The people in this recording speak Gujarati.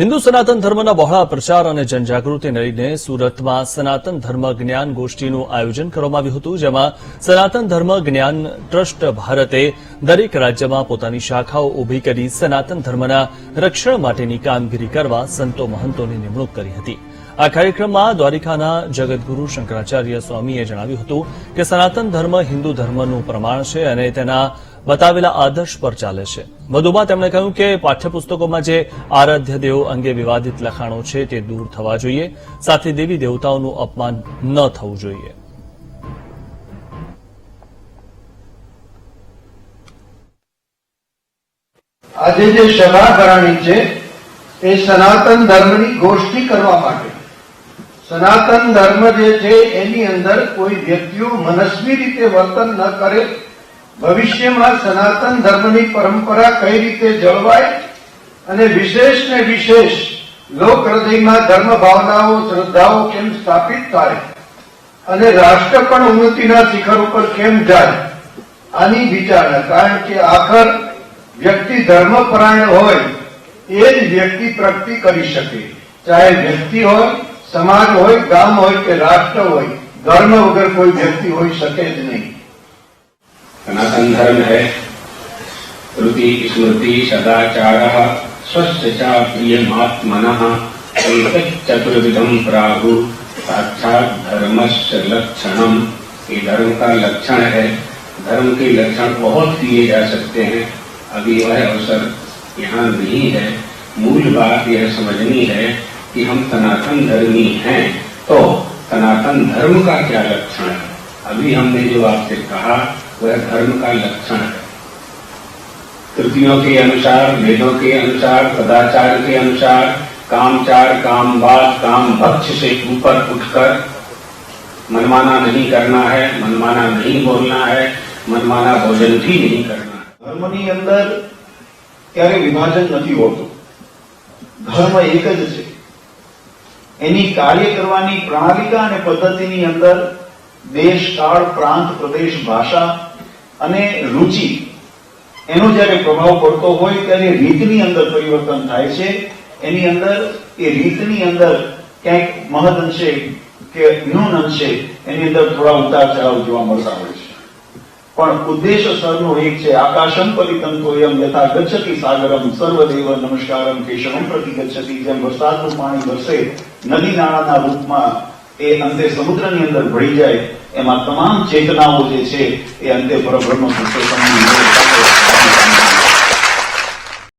હિન્દુ સનાતન ધર્મના બહોળા પ્રચાર અને જનજાગૃતિને લઈને સુરતમાં સનાતન ધર્મ જ્ઞાન ગોષ્ઠીનું આયોજન કરવામાં આવ્યું હતું, જેમાં સનાતન ધર્મ જ્ઞાન ટ્રસ્ટ ભારતે દરેક રાજ્યમાં પોતાની શાખાઓ ઊભી કરી સનાતન ધર્મના રક્ષણ માટેની કામગીરી કરવા સંતો મહંતોની નિમણૂક કરી હતી. આ કાર્યક્રમમાં દ્વારિકાના જગતગુરુ શંકરાચાર્ય સ્વામીએ જણાવ્યું હતું કે સનાતન ધર્મ હિન્દુ ધર્મનું પ્રમાણ છે અને તેના બતાવેલા આદર્શ પર ચાલે છે. વધુમાં તેમણે કહ્યું કે પાઠ્યપુસ્તકોમાં જે આરાધ્ય દેવો અંગે વિવાદિત લખાણો છે તે દૂર થવા જોઈએ. સાથે દેવી દેવતાઓનું અપમાન ન થવું જોઈએ. આજે જે સભા કરાણી છે, એ સનાતન ધર્મની ગોષ્ઠી કરવા માટે. સનાતન ધર્મ જે છે, એની અંદર કોઈ વ્યક્તિઓ મનસ્વી રીતે વર્તન ન કરે ભવિષ્યમાં સનાતન ધર્મની પરંપરા કઈ રીતે જળવાય અને વિશેષ ને વિશેષ લોક હૃદયમાં ધર્મ ભાવનાઓ, શ્રદ્ધાઓ કેમ સ્થાપિત થાય અને રાષ્ટ્ર પણ ઉન્નતિના શિખર ઉપર કેમ જાય? આની વિચારણા. કારણ કે આખર વ્યક્તિ ધર્મપરાયણ હોય, એ જ વ્યક્તિ પ્રગતિ કરી શકે. ચાહે વ્યક્તિ હોય, સમાજ હોય, ગામ હોય કે રાષ્ટ્ર હોય, ધર્મ વગર કોઈ વ્યક્તિ હોઈ શકે જ નહીં. सनातन धर्म है। श्रुति स्मृति सदाचार स्वस्थ च प्रियमात्मन चतुर्विधम प्राहु साक्षात धर्म से लक्षणम। ये धर्म का लक्षण है, धर्म के लक्षण बहुत किए जा सकते हैं। अभी वह अवसर यहाँ नहीं है। मूल बात यह समझनी है कि हम सनातन धर्मी हैं तो सनातन धर्म का क्या लक्षण है? अभी हमने जो आपसे कहा वह धर्म का लक्षण है कृतियों के अनुसार वेदों के अनुसार सदाचार के अनुसार कामचार कामवाद काम भक्ष से ऊपर उठकर मनमाना नहीं करना है मनमाना नहीं बोलना है मनमाना भोजन भी नहीं करना है ધર્મની અંદર ક્યારે વિભાજન નથી હોતું ધર્મ એક જ છે એની કાર્ય કરવાની પ્રણાલિકા અને પદ્ધતિની અંદર દેશ કાળ પ્રાંત પ્રદેશ ભાષા અને રુચિ, એનો જ્યારે પ્રભાવ પડતો હોય ત્યારે રીતની અંદર પરિવર્તન થાય છે. એની અંદર, એ રીતની અંદર ક્યાંક મહદ અંશે કે ન્યૂન અંશે એની અંદર થોડા ઉતાર ચઢાવ જોવા મળતા હોય છે. પણ ઉદ્દેશ સરનો એક છે, આકાશમ પરિતંતોયમ યથા ગચ્છતી સાગરમ, સર્વદેવ નમસ્કારમ, કેશવમ પ્રતિ ગચ્છતી, જેમ વરસાદનું પાણી વરસે, નદી નાળાના રૂપમાં એ અંતે સમુદ્રની અંદર ભળી જાય, એમાં તમામ ચેતનાઓ જે છે, એ અંતે પરબ્રહ્મ સંતોષ